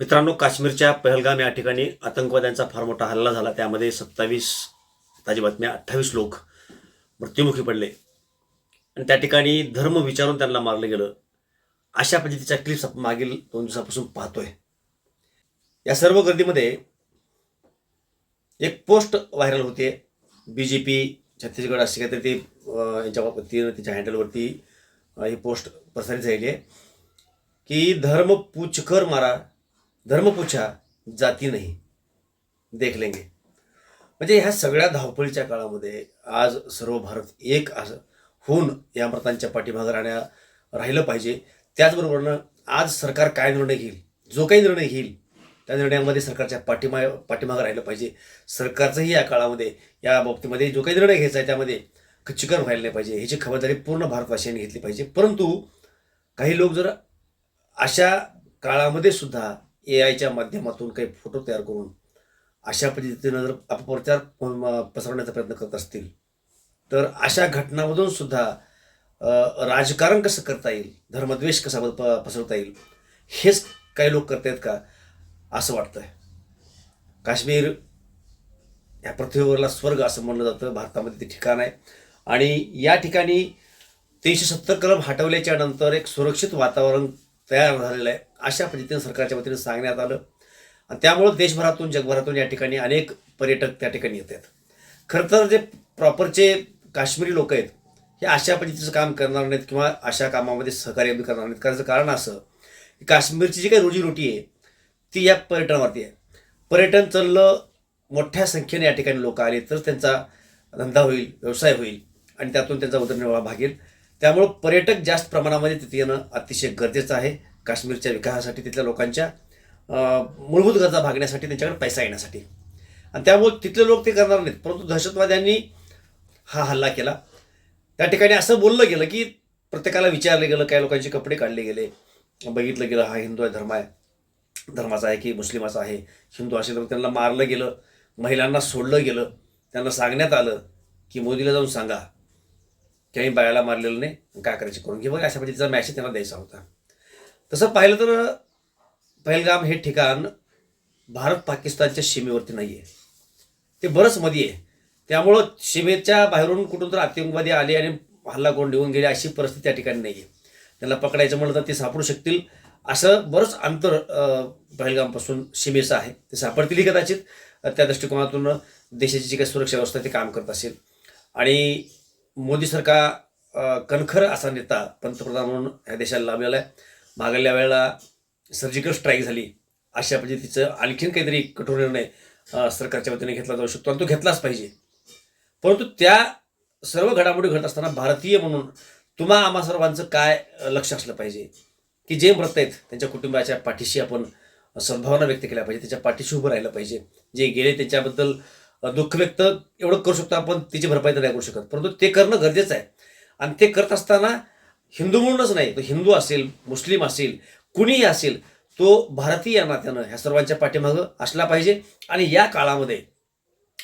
मित्रांनो काश्मीरच्या पहलगाम या ठिकाणी आतंकवाद्यांचा फार मोठा हल्ला झाला. त्यामध्ये सत्तावीस ताजी बातम्या अठ्ठावीस लोक मृत्युमुखी पडले. आणि त्या ठिकाणी धर्म विचारून त्यांना मारलं गेलं. अशा पद्धतीच्या क्लिप्स आपण मागील दोन दिवसापासून पाहतोय. या सर्व गर्दीमध्ये एक पोस्ट व्हायरल होते बी जे पी छत्तीसगड अशी काहीतरी ती यांच्या वतीनं तिच्या हँडलवरती ही पोस्ट प्रसारित झालेली आहे. की धर्म पूछकर मारा धर्म पूछा जाती नाही. देख लेंगे. म्हणजे ह्या सगळ्या धावपळीच्या काळामध्ये आज सर्व भारत एक असं होऊन या मृतांच्या पाठीमागं राहण्या राहिलं पाहिजे. त्याचबरोबरनं आज सरकार काय निर्णय घेईल? जो काही निर्णय घेईल त्या निर्णयामध्ये सरकारच्या पाठीमा पाठीमागं राहिलं पाहिजे. सरकारचंही या काळामध्ये या बाबतीमध्ये जो काही निर्णय घ्यायचा आहे त्यामध्ये खच्चीकरण व्हायला नाही पाहिजे. ह्याची खबरदारी पूर्ण भारतवासियांनी घेतली पाहिजे. परंतु काही लोक जर अशा काळामध्ये सुद्धा ए आयच्या माध्यमातून काही फोटो तयार करून अशा पद्धतीनं जर अपप्रचार पसरवण्याचा प्रयत्न करत असतील तर अशा घटनामधून सुद्धा राजकारण कसं करता येईल धर्मद्वेष कसा प- पसरवता येईल हेच काही लोक करतायत का असं वाटतंय. काश्मीर या पृथ्वीवरला स्वर्ग असं म्हणलं जातं भारतामध्ये ते ठिकाण आहे. आणि या ठिकाणी तीनशे सत्तर कलम हटवल्याच्या नंतर एक सुरक्षित वातावरण तयार झालेलं आहे. अशा पद्धतीने सरकारच्या वतीने सांगण्यात आलं. आणि त्यामुळं देशभरातून जगभरातून या ठिकाणी अनेक पर्यटक त्या ठिकाणी येत आहेत. खरं तर जे प्रॉपरचे काश्मीरी लोक आहेत हे अशा पद्धतीचं काम करणार नाहीत किंवा अशा कामामध्ये सहकार्य बी करणार नाहीत. कारण कारण असं की काश्मीरची जी काही रोजीरोटी आहे ती या पर्यटनावरती आहे. पर्यटन चाललं मोठ्या संख्येने या ठिकाणी लोक आले तर त्यांचा धंदा होईल व्यवसाय होईल आणि त्यातून त्यांचा उदरनिर्वाह भागेल. त्यामुळं पर्यटक जास्त प्रमाणामध्ये तिथे येणं अतिशय गरजेचं आहे. काश्मीरच्या विकासासाठी तिथल्या लोकांच्या मूलभूत गरजा भागण्यासाठी त्यांच्याकडे पैसा येण्यासाठी. आणि त्यामुळे तिथले लोक ते करणार नाहीत. परंतु दहशतवाद्यांनी हा हल्ला केला. त्या ठिकाणी असं बोललं गेलं की प्रत्येकाला विचारलं गेलं काही लोकांचे कपडे काढले गेले. बघितलं गेलं हा हिंदू आहे धर्म आहे. धर्माचा आहे की मुस्लिमाचा आहे हिंदू असेल तर त्यांना मारलं गेलं महिलांना सोडलं गेलं. त्यांना सांगण्यात आलं की मोदीला जाऊन सांगा. की आम्ही बायाला मारलेलं नाही काय करायचे करून घे. बघा अशा पद्धतीचा मॅसेज त्यांना द्यायचा होता. तसं पाहिलं तर पहलगाम हे ठिकाण भारत पाकिस्तानच्या सीमेवरती नाही आहे ते बरंच मध्ये. आहे त्यामुळं सीमेच्या बाहेरून कुठून तर आतंकवादी आले आणि हल्ला कोण निघून गेले अशी परिस्थिती त्या ठिकाणी नाही आहे त्यांना पकडायचं म्हणलं तर ते सापडू शकतील. असं बरंच अंतर पहलगामपासून सीमेचं आहे. ते सापडतील कदाचित. त्या दृष्टिकोनातून देशाची जी काही सुरक्षा व्यवस्था ते काम करत असेल. आणि मोदी सरकार कणखर असा नेता पंतप्रधान म्हणून ह्या देशाला लाभलेला आहे. मागल्या वेळेला सर्जिकल स्ट्राईक झाली. अशा पद्धतीचं आणखीन काहीतरी कठोर निर्णय सरकारच्या वतीने घेतला जाऊ शकतो आणि तो घेतलाच पाहिजे. परंतु त्या सर्व घडामोडी घडत असताना भारतीय म्हणून तुम्हा आम्हा सर्वांचं काय लक्ष असलं पाहिजे? की जे मृत आहेत त्यांच्या कुटुंबाच्या पाठीशी आपण सद्भावना व्यक्त केल्या पाहिजे त्याच्या पाठीशी उभं राहिलं पाहिजे. जे गेले त्याच्याबद्दल दुःख व्यक्त एवढं करू शकतो आपण तिची भरपाई तर नाही करू शकत. परंतु ते करणं गरजेचं आहे. आणि ते करत असताना हिंदू म्हणूनच नाही तो हिंदू असेल मुस्लिम असेल कुणीही असेल तो भारतीय नात्यानं ह्या सर्वांच्या पाठीमागं असला पाहिजे. आणि या काळामध्ये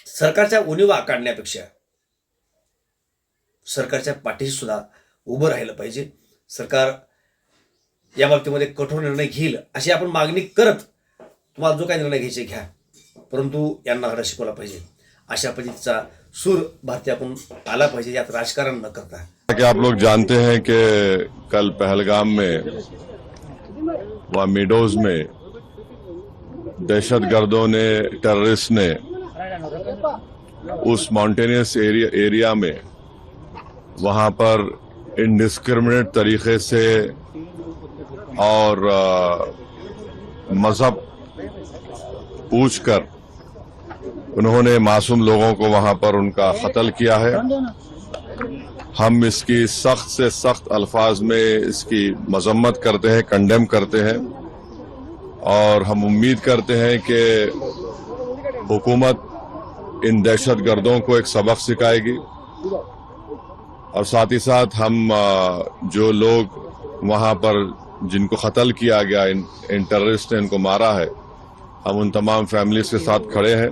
सरकारच्या उणीवा काढण्यापेक्षा सरकारच्या पाठीशी सुद्धा उभं राहिलं पाहिजे. सरकार या बाबतीमध्ये कठोर निर्णय घेईल अशी आपण मागणी करत तुम्हाला जो काही निर्णय घ्यायचे घ्या. परंतु यांना धडा शिकवला पाहिजे. अशा पद्धतीचा सूर भारतीयातून आला पाहिजे यात राजकारण न करता. کہ آپ لوگ جانتے ہیں کہ کل پہلگام میں و میڈوز میں دہشت گردوں نے ٹررس نے اس ماؤنٹینس ایریا, ایریا میں وہاں پر انڈسکرمنیٹ طریقے سے اور مذہب پوچھ کر انہوں نے معصوم لوگوں کو وہاں پر ان کا قتل کیا ہے۔ ہم اس کی سخت سے سخت الفاظ میں اس کی مذمت کرتے ہیں کنڈیم کرتے ہیں اور ہم امید کرتے ہیں کہ حکومت ان دہشت گردوں کو ایک سبق سکھائے گی۔ اور ساتھ ہی ساتھ ہم جو لوگ وہاں پر جن کو قتل کیا گیا ان, ان ٹیررسٹ نے ان کو مارا ہے ہم ان تمام فیملیز کے ساتھ کھڑے ہیں۔